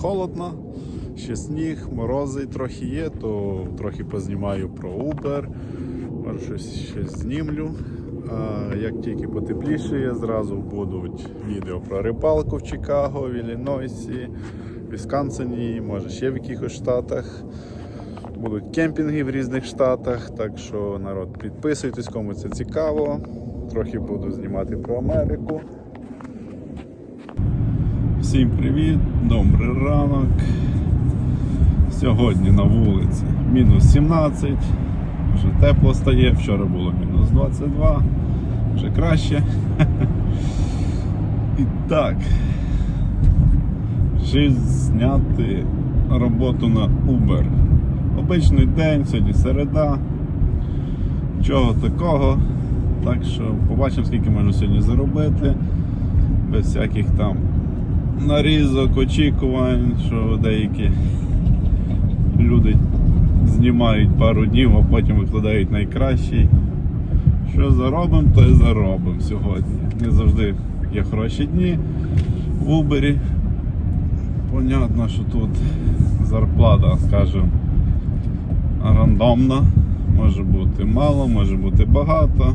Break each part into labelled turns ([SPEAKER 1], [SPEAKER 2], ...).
[SPEAKER 1] холодно, ще сніг, морози трохи є, то трохи познімаю про Uber, може щось ще знімлю. А як тільки потепліше, зразу будуть відео про рибалку в Чикаго, в Іллінойсі, Вісконсині, може ще в якихось штатах. Будуть кемпінги в різних штатах, так що народ підписуйтесь, кому це цікаво. Трохи буду знімати про Америку. Всім привіт, добрий ранок. Сьогодні на вулиці мінус 17, вже тепло стає, вчора було мінус 22, вже краще. І так, ще зняти роботу на Uber. Обичний день, сьогодні середа. Нічого такого. Так що побачимо, скільки можу сьогодні заробити. Без всяких там нарізок, очікувань, що деякі люди знімають пару днів, а потім викладають найкращий. Що заробимо, то і заробимо сьогодні. Не завжди є хороші дні в Убері. Понятно, що тут зарплата, скажімо, рандомна. Може бути мало, може бути багато.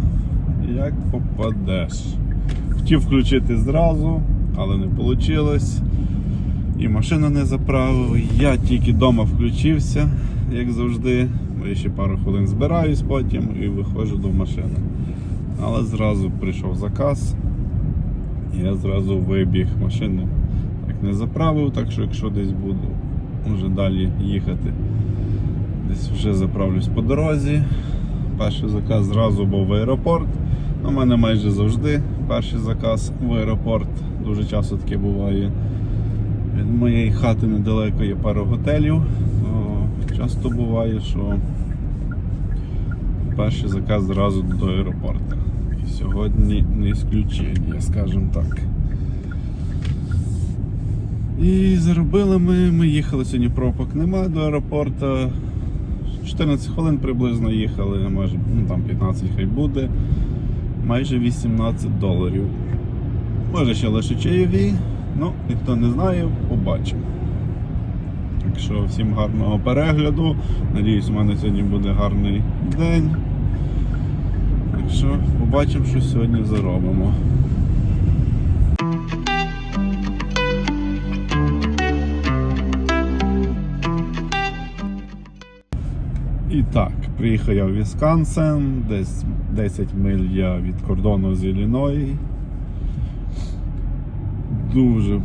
[SPEAKER 1] Як попадеш. Хотів включити зразу, але не вийшло. І машину не заправив. Я тільки вдома включився, як завжди. Я ще пару хвилин збираюсь потім і виходжу до машини. Але зразу прийшов заказ. Я зразу вибіг машину. Так не заправив, так що якщо десь буду вже далі їхати, десь вже заправлюсь по дорозі. Перший заказ зразу був в аеропорт. У мене майже завжди перший заказ в аеропорт. Дуже часто таке буває. Від моєї хати недалеко є пара готелів. Часто буває, що перший заказ зразу до аеропорту. І сьогодні не ісключення, скажімо так. І заробили ми, ми їхали сьогодні пробок немає до аеропорту. 14 хвилин приблизно їхали, може ну, там 15 хай буде. Майже 18 доларів. Може ще лише чайові, ну ніхто не знає, побачимо. Так що всім гарного перегляду. Надіюсь, у мене сьогодні буде гарний день. Так що побачимо, що сьогодні заробимо. І так, приїхав я в Вісконсин, десь 10 миль я від кордону з Ілліної. Дуже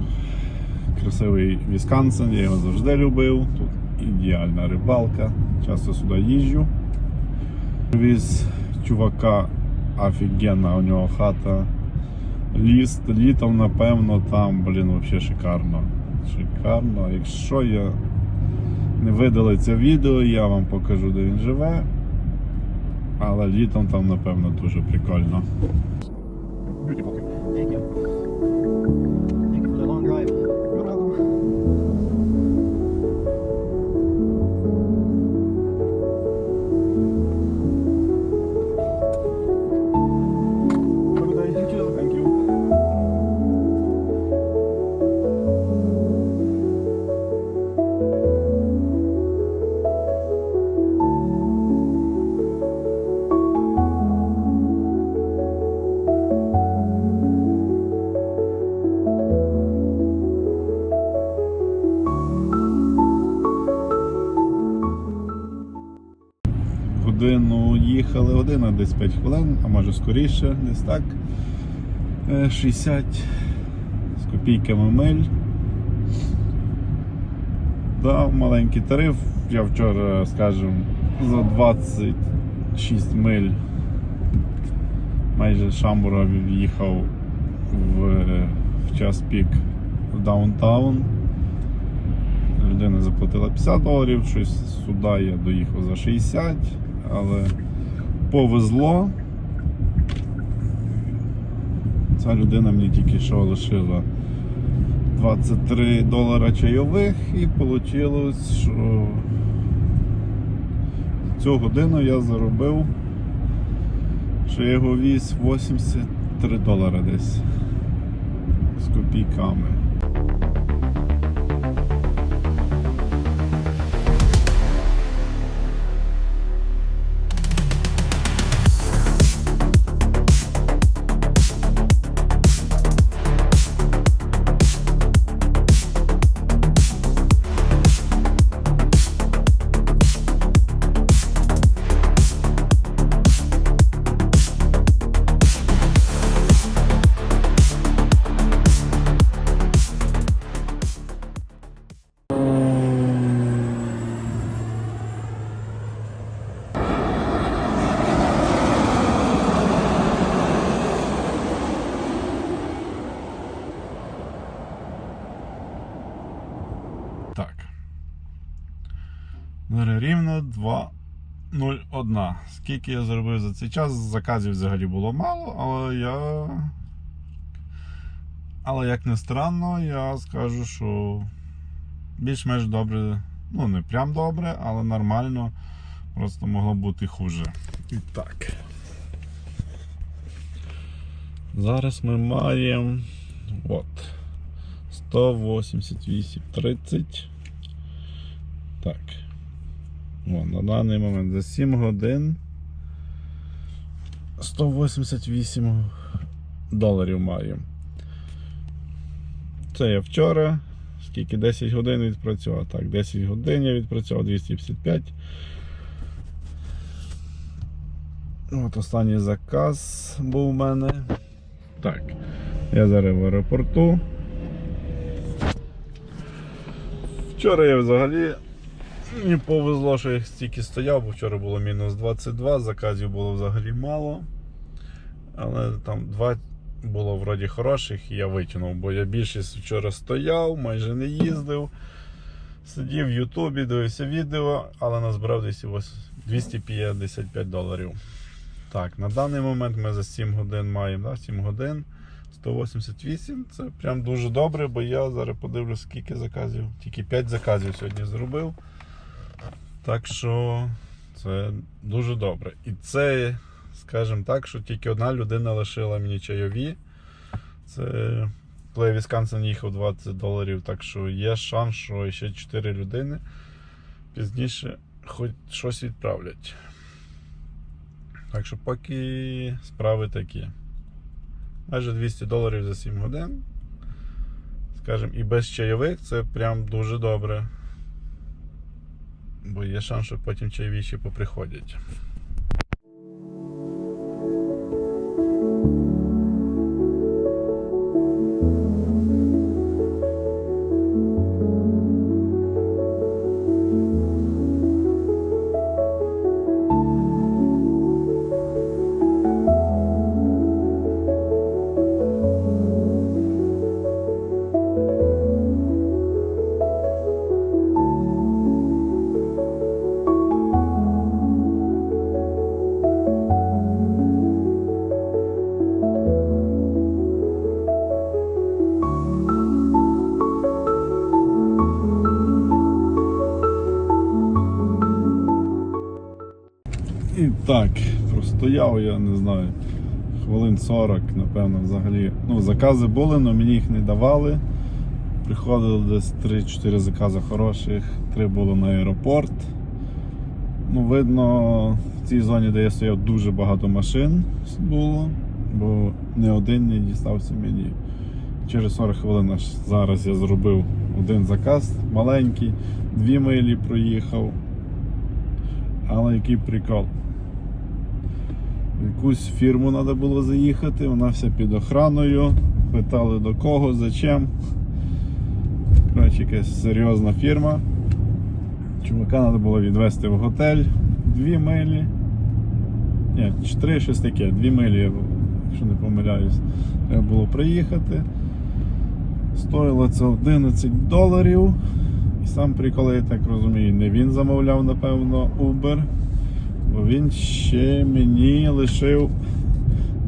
[SPEAKER 1] красивий Вісконсин, я його завжди любив. Тут ідеальна рибалка, часто сюди їжджу. Віз чувака офігенна, у нього хата. Ліс, літом, напевно, там, блін, взагалі шикарно. Шикарно. Якщо я не видали це відео, я вам покажу, де він живе. Але літом там, напевно, дуже прикольно. Годину їхали, година десь 5 хвилин, а може скоріше, десь так. Е, 60 з копійками миль. Дав маленький тариф. Я вчора, скажімо, за 26 миль майже Шамбура їхав в, в час пік в даунтаун. Людина заплатила 50 доларів, щось сюди я доїхав за 60, але повезло. Ця людина мені тільки що лишила 23 долара чайових і вийшло, що цю годину я заробив, що його віз 83 долара десь з копійками. 201. Скільки я зробив за цей час, заказів взагалі було мало, але я. Але як не странно, я скажу, що більш-менш добре, ну не прям добре, але нормально. Просто могло бути хуже. І так. Зараз ми маємо от 188.30. Так. О, на даний момент за 7 годин 188 доларів маю. Це я вчора. Скільки 10 годин відпрацював. Так, 10 годин я відпрацював 255. От останній заказ був у мене. Так. Я зараз в аеропорту. Вчора я взагалі мені повезло, що я стільки стояв, бо вчора було мінус 22, заказів було взагалі мало. Але там два було вроді хороших і я витягнув, бо я більшість вчора стояв, майже не їздив. Сидів в Ютубі, дивився відео, але назбирав десь 255 доларів. Так, на даний момент ми за 7 годин маємо, да, 7 годин. 188 це прям дуже добре, бо я зараз подивлюсь, скільки заказів. Тільки 5 заказів сьогодні зробив. Так що це дуже добре. І це, скажімо так, що тільки одна людина лишила мені чайові. Це коли я Вісконсин їхав 20 доларів, так що є шанс, що ще 4 людини пізніше хоч щось відправлять. Так що поки справи такі. Майже 200 доларів за 7 годин. Скажем, і без чайових це прям дуже добре. Бо є шанс, що потім віші поприходять. Так, простояв, я не знаю, хвилин 40, напевно, взагалі. Ну, закази були, але мені їх не давали. Приходили десь 3-4 закази хороших, 3 було на аеропорт. Ну, видно, в цій зоні, де я стояв, дуже багато машин було, бо не один не дістався мені. Через 40 хвилин аж зараз я зробив один заказ маленький, 2 милі проїхав. Але який прикол. Якусь фірму треба було заїхати, вона вся під охраною. Питали до кого, зачем. Коротше, якась серйозна фірма. Чувака треба було відвезти в готель дві милі. Ні, чотири щось таке, дві милі, якщо не помиляюсь, треба було приїхати. Стоїло це 11 доларів. І сам прикол, я так розумію, не він замовляв, напевно, Uber, він ще мені лишив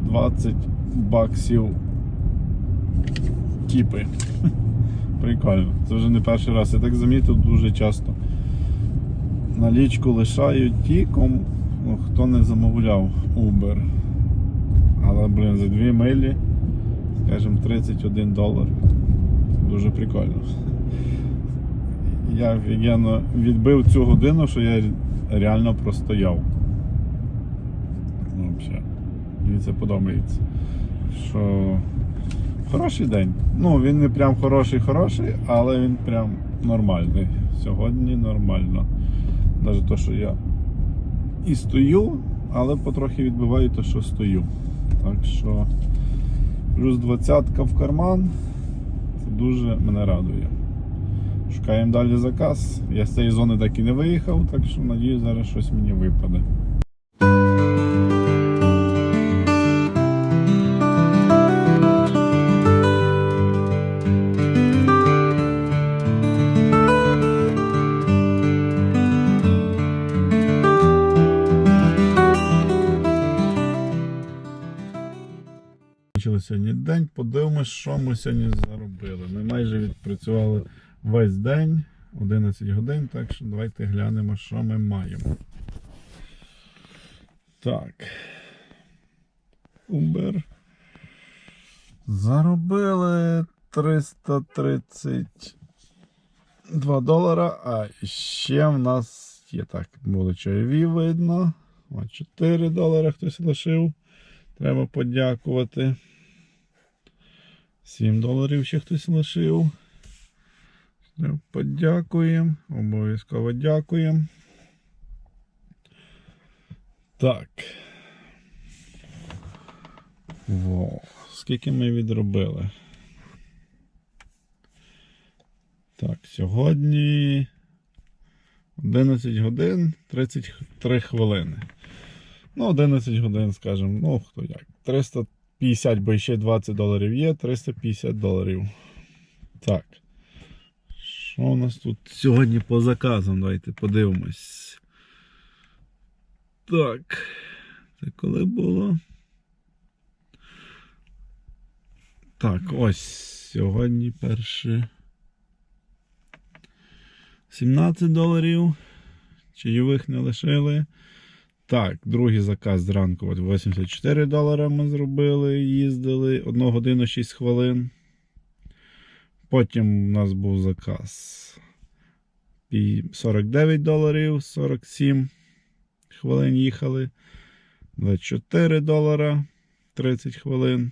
[SPEAKER 1] 20 баксів тіпи. Прикольно. Це вже не перший раз. Я так замітив дуже часто. Налічку лишають ті, кому, ну, хто не замовляв Uber. Але, блін, за 2 милі, скажімо, 31 долар. Дуже прикольно я офігенно відбив цю годину, що я реально простояв. Взагалі. Мені це подобається. Що хороший день. Ну, він не прям хороший-хороший, але він прям нормальний. Сьогодні нормально. Навіть то, що я і стою, але потрохи відбиваю те, що стою. Так що плюс двадцятка в карман. Це дуже мене радує. Шукаємо далі заказ. Я з цієї зони так і не виїхав, так що надію, зараз щось мені випаде. Що ми сьогодні заробили. Ми майже відпрацювали весь день, 11 годин, так що давайте глянемо, що ми маємо. Так. Uber. Заробили 332 долара, а ще в нас є так, були чайові видно. 4 долара хтось лишив. Треба подякувати. 7 доларів ще хтось лишив. Подякуємо. Обов'язково дякуємо. Так. Во. Скільки ми відробили? Так, сьогодні 11 годин 33 хвилини. Ну, 11 годин, скажімо, ну хто як. 350, бо ще 20 доларів є, 350 доларів. Так. Що у нас тут сьогодні по заказам? Давайте подивимось. Так. Це коли було? Так, ось сьогодні перше. 17 доларів. Чайових не лишили. Так, другий заказ зранку. От 84 долара ми зробили, їздили 1 годину 6 хвилин. Потім у нас був заказ 49 доларів, 47 хвилин їхали. 24 долара 30 хвилин.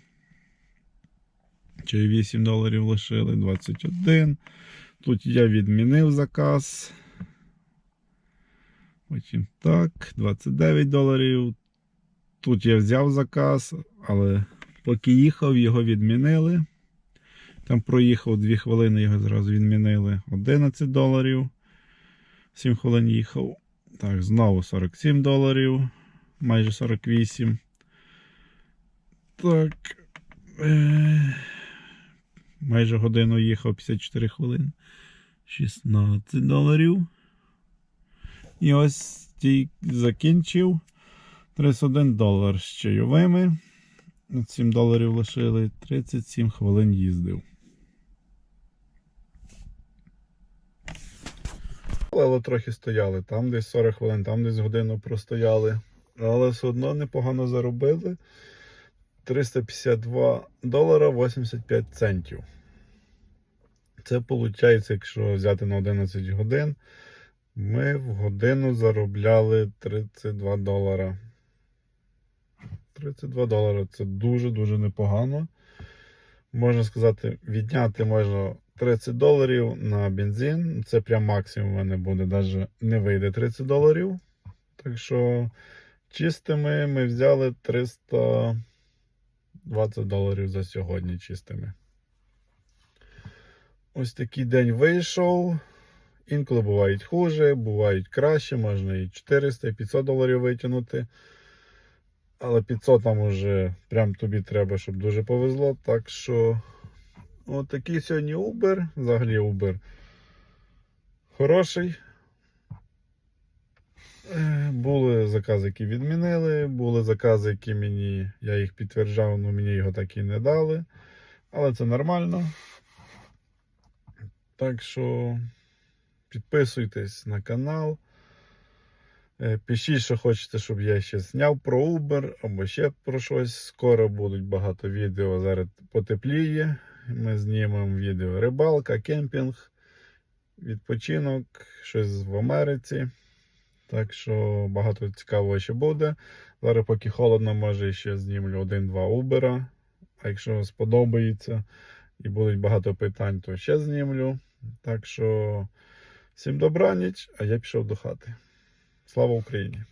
[SPEAKER 1] Чи 8 доларів лишили, 21. Тут я відмінив заказ. Потім так, 29 доларів. Тут я взяв заказ, але поки їхав, його відмінили. Там проїхав 2 хвилини, його зразу відмінили. 11 доларів. 7 хвилин їхав. Так, знову 47 доларів. Майже 48. Так. Е- майже годину їхав 54 хвилини. 16 доларів. І ось ті закінчив 31 долар з чайовими. 7 доларів лишили, 37 хвилин їздив. Але трохи стояли, там десь 40 хвилин, там десь годину простояли. Але все одно непогано заробили. 352 долара 85 центів. Це виходить, якщо взяти на 11 годин, ми в годину заробляли 32 долара. 32 долара це дуже-дуже непогано. Можна сказати, відняти можна 30 доларів на бензин. Це прям максимум у мене буде, навіть не вийде 30 доларів. Так що чистими ми взяли 320 доларів за сьогодні чистими. Ось такий день вийшов. Інколи бувають хуже, бувають краще, можна і 400, і 500 доларів витягнути. Але 500 там уже прям тобі треба, щоб дуже повезло. Так що, от такий сьогодні Uber. Взагалі Uber хороший. Е, Були закази, які відмінили, були закази, які мені, я їх підтверджав, але мені його так і не дали. Але це нормально. Так що підписуйтесь на канал. Е, Пишіть, що хочете, щоб я ще зняв про Uber або ще про щось. Скоро будуть багато відео. Зараз потепліє. Ми знімемо відео рибалка, кемпінг, відпочинок, щось в Америці. Так що багато цікавого ще буде. Зараз, поки холодно, може ще знімлю один-два Uber. А якщо сподобається і будуть багато питань, то ще знімлю. Так що всім добраніч, а я пішов до хати. Слава Україні!